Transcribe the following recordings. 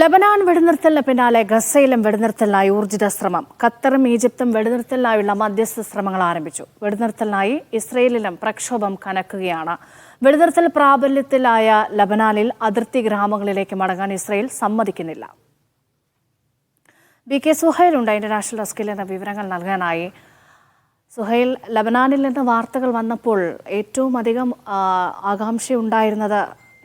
ലബനാൻ വെടിനിർത്തലിന് പിന്നാലെ ഗസയിലും വെടിനിർത്തലിനായി ഊർജിത ശ്രമം. ഖത്തറും ഈജിപ്തും വെടിനിർത്തലിനായുള്ള മധ്യസ്ഥ ശ്രമങ്ങൾ ആരംഭിച്ചു. വെടിനിർത്തലിനായി ഇസ്രയേലിലും പ്രക്ഷോഭം കനക്കുകയാണ്. വെടിനിർത്തൽ പ്രാബല്യത്തിലായ ലബനാനിൽ അതിർത്തി ഗ്രാമങ്ങളിലേക്ക് മടങ്ങാൻ ഇസ്രയേൽ സമ്മതിക്കുന്നില്ല. B K സുഹൈലുണ്ട്. ഇന്റർനാഷണൽ ഡെസ്കിൽ നിന്ന് വിവരങ്ങൾ നൽകാനായി. സുഹൈൽ ലബനാനിൽ നിന്ന് വാർത്തകൾ വന്നപ്പോൾ ഏറ്റവും അധികം ആകാംക്ഷയുണ്ടായിരുന്നത്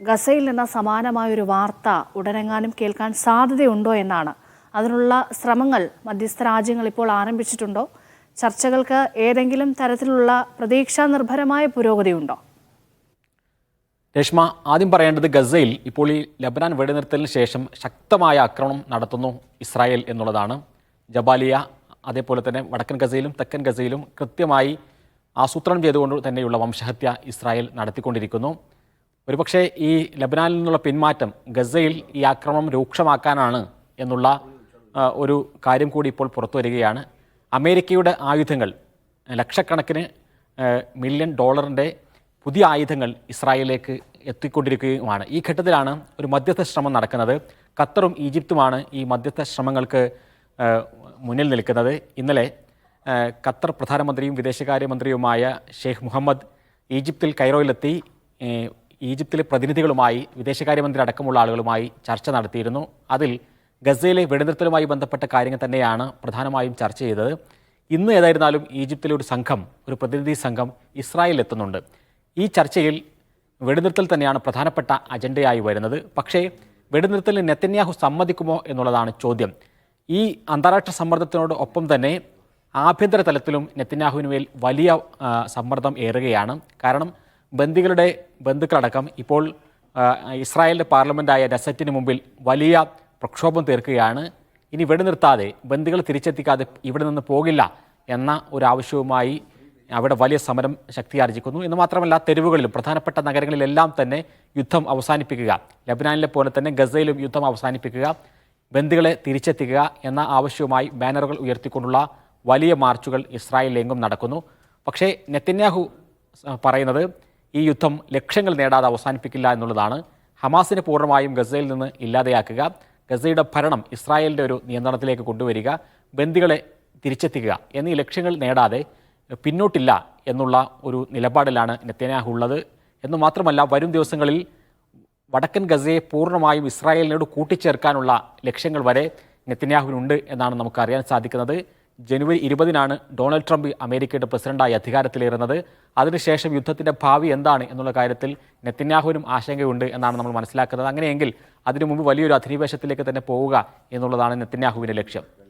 ഗസയിൽ നിന്ന് സമാനമായൊരു വാർത്ത ഉടനെങ്ങാനും കേൾക്കാൻ സാധ്യതയുണ്ടോ എന്നാണ്. അതിനുള്ള ശ്രമങ്ങൾ മധ്യസ്ഥ രാജ്യങ്ങൾ ഇപ്പോൾ ആരംഭിച്ചിട്ടുണ്ടോ? ചർച്ചകൾക്ക് ഏതെങ്കിലും തരത്തിലുള്ള പ്രതീക്ഷാ നിർഭരമായ പുരോഗതിയുണ്ടോ രേഷ്മ ആദ്യം പറയേണ്ടത് ഗസയിൽ ഇപ്പോൾ ഈ ലബനാൻ വെടിനിർത്തലിന് ശേഷം ശക്തമായ ആക്രമണം നടത്തുന്നു ഇസ്രായേൽ എന്നുള്ളതാണ്. ജബാലിയ അതേപോലെ തന്നെ വടക്കൻ ഗസയിലും തെക്കൻ ഗസയിലും കൃത്യമായി ആസൂത്രണം ചെയ്തുകൊണ്ട് തന്നെയുള്ള വംശഹത്യ ഇസ്രായേൽ നടത്തിക്കൊണ്ടിരിക്കുന്നു. ഒരുപക്ഷെ ഈ ലബനാനിൽ നിന്നുള്ള പിന്മാറ്റം ഗസയിൽ ഈ ആക്രമണം രൂക്ഷമാക്കാനാണ് എന്നുള്ള ഒരു കാര്യം കൂടി ഇപ്പോൾ പുറത്തു വരികയാണ്. അമേരിക്കയുടെ ആയുധങ്ങൾ ലക്ഷക്കണക്കിന് മില്യൺ ഡോളറിന്റെ പുതിയ ആയുധങ്ങൾ ഇസ്രായേലിലേക്ക് എത്തിക്കൊണ്ടിരിക്കുകയുമാണ്. ഈ ഘട്ടത്തിലാണ് ഒരു മധ്യസ്ഥ ശ്രമം നടക്കുന്നത്. ഖത്തറും ഈജിപ്തുമാണ് ഈ മധ്യസ്ഥ ശ്രമങ്ങൾക്ക് മുന്നിൽ നിൽക്കുന്നത്. ഇന്നലെ ഖത്തർ പ്രധാനമന്ത്രിയും വിദേശകാര്യമന്ത്രിയുമായ ഷെയ്ഖ് മുഹമ്മദ് ഈജിപ്തിൽ കൈറോയിലെത്തി. ഈജിപ്തിലെ പ്രതിനിധികളുമായി വിദേശകാര്യമന്ത്രി അടക്കമുള്ള ആളുകളുമായി ചർച്ച നടത്തിയിരുന്നു. അതിൽ ഗസയിലെ വെടിനിർത്തലുമായി ബന്ധപ്പെട്ട കാര്യങ്ങൾ തന്നെയാണ് പ്രധാനമായും ചർച്ച ചെയ്തത്. ഇന്ന് ഏതായിരുന്നാലും ഈജിപ്തിലെ ഒരു സംഘം ഒരു പ്രതിനിധി സംഘം ഇസ്രായേലിൽ എത്തുന്നുണ്ട് ഈ ചർച്ചയിൽ വെടിനിർത്തൽ തന്നെയാണ് പ്രധാനപ്പെട്ട അജണ്ടയായി വരുന്നത്. പക്ഷേ വെടിനിർത്തലിന് നെത്തന്യാഹു സമ്മതിക്കുമോ എന്നുള്ളതാണ് ചോദ്യം. ഈ അന്താരാഷ്ട്ര സമ്മർദ്ദത്തിനോട് ഒപ്പം തന്നെ ആഭ്യന്തര തലത്തിലും നെത്തന്യാഹുവിന് മേൽ വലിയ സമ്മർദ്ദം ഏറുകയാണ്. കാരണം ബന്ദികളുടെ ബന്ധുക്കളടക്കം ഇപ്പോൾ ഇസ്രായേലിന്റെ പാർലമെന്റായ നെസറ്റിന് മുമ്പിൽ വലിയ പ്രക്ഷോഭം തീർക്കുകയാണ്. ഇനി വെടിനിർത്താതെ ബന്ധുക്കൾ തിരിച്ചെത്തിക്കാതെ ഇവിടെ നിന്ന് പോകില്ല എന്ന ഒരു ആവശ്യവുമായി അവിടെ വലിയ സമരം ശക്തിയാർജിക്കുന്നു. എന്ന് മാത്രമല്ല തെരുവുകളിലും പ്രധാനപ്പെട്ട നഗരങ്ങളിലെല്ലാം തന്നെ യുദ്ധം അവസാനിപ്പിക്കുക. ലബനാനിലെ പോലെ തന്നെ ഗസയിലും യുദ്ധം അവസാനിപ്പിക്കുക. ബന്ധുക്കളെ തിരിച്ചെത്തിക്കുക എന്ന ആവശ്യവുമായി ബാനറുകൾ ഉയർത്തിക്കൊണ്ടുള്ള വലിയ മാർച്ചുകൾ ഇസ്രായേലിലെങ്കും നടക്കുന്നു. പക്ഷേ നെത്തന്യാഹു പറയുന്നത് ഈ യുദ്ധം ലക്ഷ്യങ്ങൾ നേടാതെ അവസാനിപ്പിക്കില്ല എന്നുള്ളതാണ് ഹമാസിനെ പൂർണമായും ഗസയിൽ നിന്ന് ഇല്ലാതെയാക്കുക ഗസയുടെ ഭരണം ഇസ്രായേലിന്റെ ഒരു നിയന്ത്രണത്തിലേക്ക് കൊണ്ടുവരിക ബന്ദികളെ തിരിച്ചെത്തിക്കുക എന്നീ ലക്ഷ്യങ്ങൾ നേടാതെ പിന്നോട്ടില്ല എന്നുള്ള ഒരു നിലപാടിലാണ് നെത്തനാഹ് ഉള്ളത്. എന്ന് മാത്രമല്ല വരും ദിവസങ്ങളിൽ വടക്കൻ ഗസയെ പൂർണമായും ഇസ്രായേലിനോട് കൂട്ടിച്ചേർക്കാനുള്ള ലക്ഷ്യങ്ങൾ വരെ നെത്തന്യാഹുവിനുണ്ട് എന്നാണ് നമുക്ക് അറിയാൻ സാധിക്കുന്നത്. ജനുവരി ഇരുപതിനാണ് ഡൊണാൾഡ് ട്രംപ് അമേരിക്കയുടെ പ്രസിഡന്റായി അധികാരത്തിലേറുന്നത്. അതിനുശേഷം യുദ്ധത്തിന്റെ ഭാവി എന്താണ് എന്നുള്ള കാര്യത്തിൽ നെത്തന്യാഹുവിനും ആശങ്കയുണ്ട് എന്നാണ് നമ്മൾ മനസ്സിലാക്കുന്നത്. അങ്ങനെയെങ്കിൽ അതിനു മുമ്പ് വലിയൊരു അധിനിവേശത്തിലേക്ക് തന്നെ പോവുക എന്നുള്ളതാണ് നെത്തന്യാഹുവിന്റെ ലക്ഷ്യം.